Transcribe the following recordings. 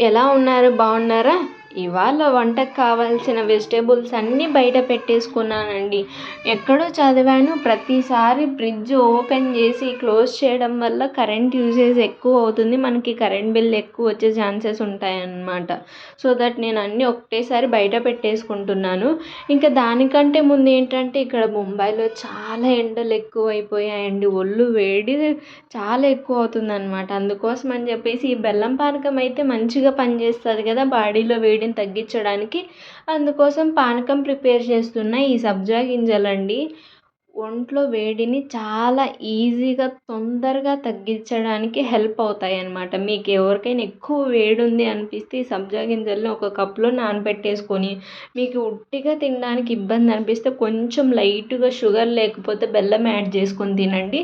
ఎలా ఉన్నారు? బాగున్నారా? ఇవాళ వంటకు కావాల్సిన వెజిటేబుల్స్ అన్నీ బయట పెట్టేసుకున్నానండి. ఎక్కడో చదివాను. ప్రతిసారి ఫ్రిడ్జ్ ఓపెన్ చేసి క్లోజ్ చేయడం వల్ల కరెంట్ యూసేజ్ ఎక్కువ అవుతుంది. మనకి కరెంట్ బిల్ ఎక్కువ వచ్చే ఛాన్సెస్ ఉంటాయన్నమాట. సో దట్ నేను అన్నీ ఒకటేసారి బయట పెట్టేసుకుంటున్నాను. ఇంకా దానికంటే ముందు ఏంటంటే ఇక్కడ ముంబైలో చాలా ఎండలు ఎక్కువ అయిపోయాయండి ఒళ్ళు వేడి చాలా ఎక్కువ అవుతుందన్నమాట. అందుకోసం అని చెప్పేసి ఈ బెల్లం పానకం అయితే మంచిగా పనిచేస్తుంది కదా. బాడీలో వేడి వేడిని తగ్గించడానికి అందుకోసం పానకం ప్రిపేర్ చేస్తున్న ఈ సబ్జా గింజలండి. ఒంట్లో వేడిని చాలా ఈజీగా తొందరగా తగ్గించడానికి హెల్ప్ అవుతాయి అన్నమాట మీకు ఎవరికైనా ఎక్కువ వేడి ఉంది అనిపిస్తే ఈ సబ్జా గింజలను ఒక కప్లో నానబెట్టేసుకొని మీకు ఉట్టిగా తినడానికి ఇబ్బంది అనిపిస్తే కొంచెం లైట్గా షుగర్ లేకపోతే బెల్లం యాడ్ చేసుకొని తినండి.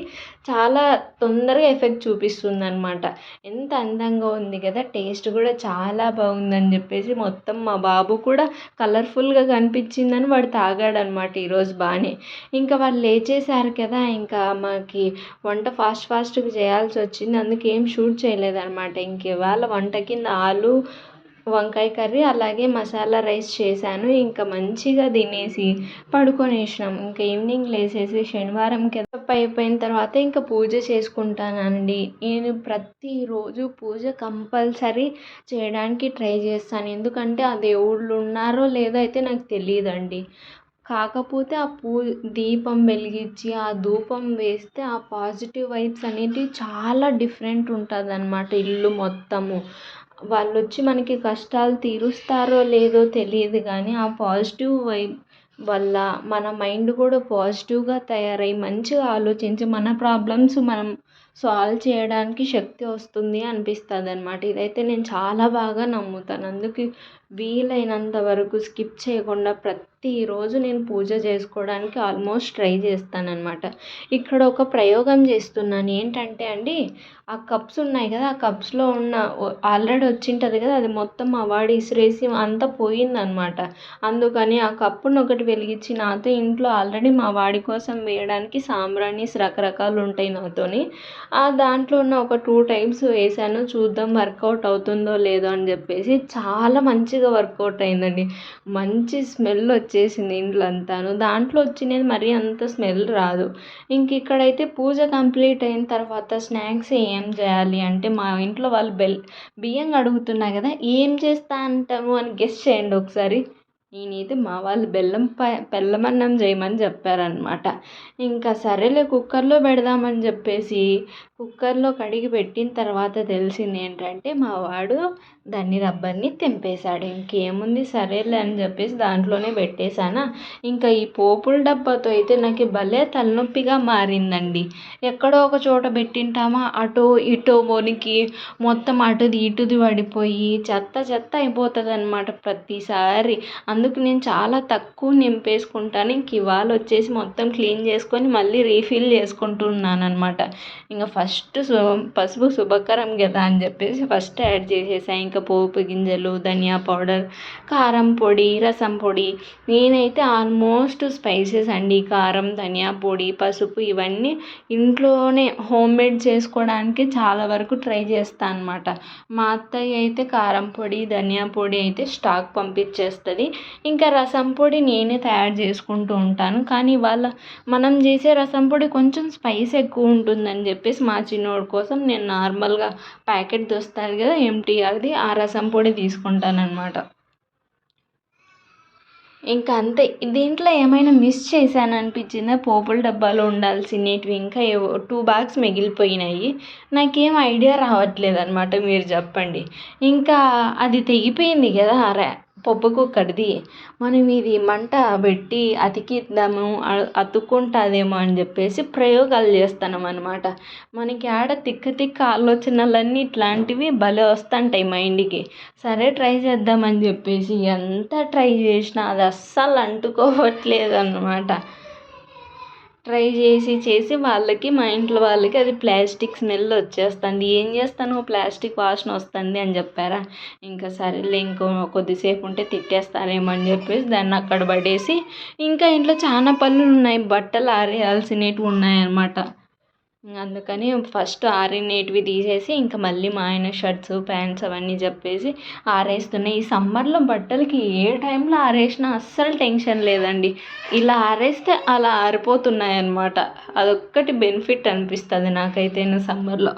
చాలా తొందరగా ఎఫెక్ట్ చూపిస్తుంది అనమాట ఎంత అందంగా ఉంది కదా టేస్ట్ కూడా చాలా బాగుందని చెప్పేసి మొత్తం మా బాబు కూడా కలర్ఫుల్గా కనిపించిందని వాడు తాగాడనమాట ఈరోజు బాగానే ఇంకా వాళ్ళు లేచేశారు కదా ఇంకా మాకి వంట ఫాస్ట్ ఫాస్ట్గా చేయాల్సి వచ్చింది. అందుకే ఏం షూట్ చేయలేదన్నమాట. ఇంక ఇవాళ వంట కింద ఆలు వంకాయ కర్రీ అలాగే మసాలా రైస్ చేశాను. ఇంకా మంచిగా తినేసి పడుకొనేసినాం ఇంకా ఈవినింగ్ లేసేసి శనివారం కింద అయిపోయిన తర్వాత ఇంకా పూజ చేసుకుంటానండి. నేను ప్రతిరోజు పూజ కంపల్సరీ చేయడానికి ట్రై చేస్తాను. ఎందుకంటే ఆ దేవుళ్ళు ఉన్నారో లేదో అయితే నాకు తెలియదండి. కాకపోతే ఆ పూ దీపం వెలిగించి ఆ ధూపం వేస్తే ఆ పాజిటివ్ వైబ్స్ అనేటివి చాలా డిఫరెంట్ ఉంటుందనమాట ఇల్లు మొత్తము. వాళ్ళు వచ్చి మనకి కష్టాలు తీరుస్తారో లేదో తెలియదు కానీ ఆ పాజిటివ్ వైబ్ వల్ల మన మైండ్ కూడా పాజిటివ్గా తయారై మంచిగా ఆలోచించి మన ప్రాబ్లమ్స్ మనం సాల్వ్ చేయడానికి శక్తి వస్తుంది అనిపిస్తుంది అనమాట ఇదైతే నేను చాలా బాగా నమ్ముతాను. అందుకే వీలైనంత వరకు స్కిప్ చేయకుండా ప్రతిరోజు నేను పూజ చేసుకోవడానికి ఆల్మోస్ట్ ట్రై చేస్తాను అనమాట ఇక్కడ ఒక ప్రయోగం చేస్తున్నాను. ఏంటంటే అండి ఆ కప్స్ ఉన్నాయి కదా ఆ కప్స్లో ఉన్న ఆల్రెడీ వచ్చింటుంది కదా అది మొత్తం అవాడి వాడు ఇసిరేసి అంతా పోయిందనమాట అందుకని ఆ కప్పును ఒకటి వెలిగించి నాతో ఇంట్లో ఆల్రెడీ మా వాడి కోసం వేయడానికి సాంబ్రాణిస్ రకరకాలు ఉంటాయి నాతోని. దాంట్లో ఉన్న ఒక టూ టైమ్స్ వేసాను చూద్దాం వర్కౌట్ అవుతుందో లేదో అని చెప్పేసి చాలా మంచిగా వర్కౌట్ అయిందండి. మంచి స్మెల్ వచ్చేసింది ఇంట్లో అంతాను దాంట్లో వచ్చినది మరీ అంత స్మెల్ రాదు. ఇంక ఇక్కడైతే పూజ కంప్లీట్ అయిన తర్వాత స్నాక్స్ ఏం చేయాలి అంటే మా ఇంట్లో వాళ్ళు బెల్ బియ్యం అడుగుతున్నా కదా ఏం చేస్తా అంటాము అని గెస్ట్ చేయండి ఒకసారి. నేనైతే మా వాళ్ళు బెల్లం ప బెల్లమన్నం చేయమని చెప్పారనమాట ఇంకా సరేలే కుక్కర్లో పెడదామని చెప్పేసి కుక్కర్లో కడిగి పెట్టిన తర్వాత తెలిసింది ఏంటంటే మా వాడు దాన్ని రబ్బర్ని తెంపేశాడు. ఇంకేముంది సరేలే అని చెప్పేసి దాంట్లోనే పెట్టేశానా? ఇంకా ఈ పోపుల డబ్బాతో అయితే నాకు భలే తలనొప్పిగా మారిందండి. ఎక్కడో ఒక చోట పెట్టింటామా? అటో ఇటో వణికి మొత్తం అటుది ఇటుది పడిపోయి చెత్త చెత్త అయిపోతుంది అనమాట ప్రతిసారి. అందుకు నేను చాలా తక్కువ నింపేసుకుంటాను. ఇంక ఇవాళ వచ్చేసి మొత్తం క్లీన్ చేసుకొని మళ్ళీ రీఫిల్ చేసుకుంటున్నాను అనమాట ఇంకా ఫస్ట్ పసుపు శుభకరం కదా అని చెప్పేసి ఫస్ట్ యాడ్ చేసేసాను ఇంకా పోపు గింజలు ధనియా పౌడర్ కారం పొడి రసం పొడి. నేనైతే ఆల్మోస్ట్ స్పైసెస్ అండి. కారం ధనియా పొడి పసుపు ఇవన్నీ ఇంట్లోనే హోమ్ మేడ్ చేసుకోవడానికి చాలా వరకు ట్రై చేస్తాను అనమాట మా అత్తయ్య అయితే కారం పొడి ధనియా పొడి అయితే స్టాక్ పంపించేస్తుంది. ఇంకా రసం పొడి నేనే తయారు చేసుకుంటూ ఉంటాను. కానీ వాళ్ళ మనం చేసే రసం పొడి కొంచెం స్పైస్ ఎక్కువ ఉంటుందని చెప్పేసి మా చిన్నోడి కోసం నేను నార్మల్గా ప్యాకెట్ దొస్తారు కదా ఎంటీఆర్ది. ఆ రసం పొడి తీసుకుంటాను ఇంకా అంతే. దీంట్లో ఏమైనా మిస్ చేశాను అనిపించిందా పోపుల డబ్బాలో ఉండాల్సినవి ఇంకా ఏవో టూ బ్యాగ్స్ మిగిలిపోయినాయి. నాకేం ఐడియా రావట్లేదు అనమాట మీరు చెప్పండి. ఇంకా అది తెగిపోయింది కదా రా పప్పు కుక్కర్ది మనం ఇది మంట పెట్టి అతికిద్దాము అతుక్కుంటుందేమో అని చెప్పేసి ప్రయోగాలు చేస్తున్నాం అనమాట మనకి ఆడ తిక్క తిక్క ఆలోచనలన్నీ ఇట్లాంటివి భలే వస్తుంటాయి మైండ్కి. సరే ట్రై చేద్దామని చెప్పేసి ఎంత ట్రై చేసినా అది అస్సలు అంటుకోవట్లేదు అనమాట ట్రై చేసి చేసి వాళ్ళకి మా ఇంట్లో వాళ్ళకి అది ప్లాస్టిక్ స్మెల్ వచ్చేస్తుంది. ఏం చేస్తాను? ప్లాస్టిక్ వాసన వస్తుంది అని చెప్పారా? ఇంకా సరేలే ఇంకో కొద్దిసేపు ఉంటే తిట్టేస్తారేమో అని చెప్పేసి దాన్ని అక్కడ పడేసి ఇంకా ఇంట్లో చాలా పనులు ఉన్నాయి. బట్టలు ఆరేయాల్సినవి ఉన్నాయన్నమాట అందుకని ఫస్ట్ ఆరినేటివి తీసేసి ఇంకా మళ్ళీ మా ఆయన షర్ట్స్ ప్యాంట్స్ అవన్నీ చెప్పేసి ఆరేస్తున్నాయి ఈ సమ్మర్లో బట్టలకి ఏ టైంలో ఆరేసినా అస్సలు టెన్షన్ లేదండి. ఇలా ఆరేస్తే అలా ఆరిపోతున్నాయి అన్నమాట అదొక్కటి బెనిఫిట్ అనిపిస్తుంది నాకైతే సమ్మర్లో.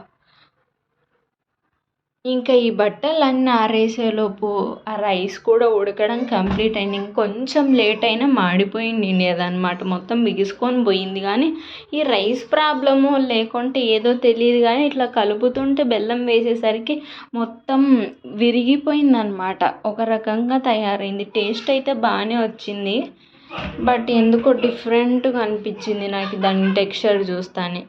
ఇంకా ఈ బట్టలన్నీ ఆరేసేలోపు ఆ రైస్ కూడా ఉడకడం కంప్లీట్ అయింది. ఇంకొంచెం లేట్ అయినా మాడిపోయింది అదనమాట మొత్తం బిగుసుకొని పోయింది. కానీ ఈ రైస్ ప్రాబ్లము లేకుంటే ఏదో తెలియదు. కానీ ఇట్లా కలుపుతుంటే బెల్లం వేసేసరికి మొత్తం విరిగిపోయింది అనమాట ఒక రకంగా తయారైంది. టేస్ట్ అయితే బాగానే వచ్చింది. బట్ ఎందుకో డిఫరెంట్గా అనిపించింది నాకు దాని టెక్స్చర్ చూస్తానే.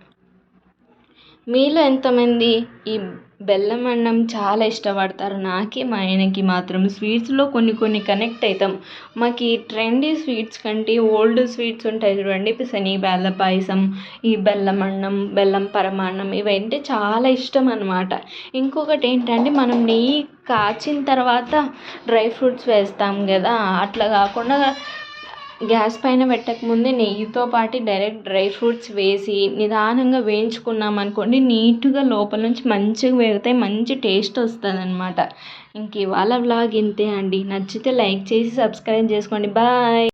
మీలో ఎంతమంది ఈ బెల్లం అన్నం చాలా ఇష్టపడతారు నాకే మా ఆయనకి మాత్రం స్వీట్స్లో కొన్ని కొన్ని కనెక్ట్ అవుతాం మాకు ఈ ట్రెండీ స్వీట్స్ కంటే ఓల్డ్ స్వీట్స్ ఉంటాయి చూడండి శని బెల్ల పాయసం ఈ బెల్లం అన్నం బెల్లం పరమాన్నం ఇవంటే చాలా ఇష్టం అనమాట ఇంకొకటి ఏంటంటే మనం నెయ్యి కాచిన తర్వాత డ్రై ఫ్రూట్స్ వేస్తాం కదా అట్లా కాకుండా గ్యాస్ పైన పెట్టకముందే నెయ్యితో పాటు డైరెక్ట్ డ్రై ఫ్రూట్స్ వేసి నిదానంగా వేయించుకున్నాం అనుకోండి నీట్గా లోపల నుంచి మంచిగా వేగుతాయి మంచి టేస్ట్ వస్తుంది అనమాట ఇంక ఇవాళ వ్లాగ్ ఇంతే అండి. నచ్చితే లైక్ చేసి సబ్స్క్రైబ్ చేసుకోండి. బాయ్!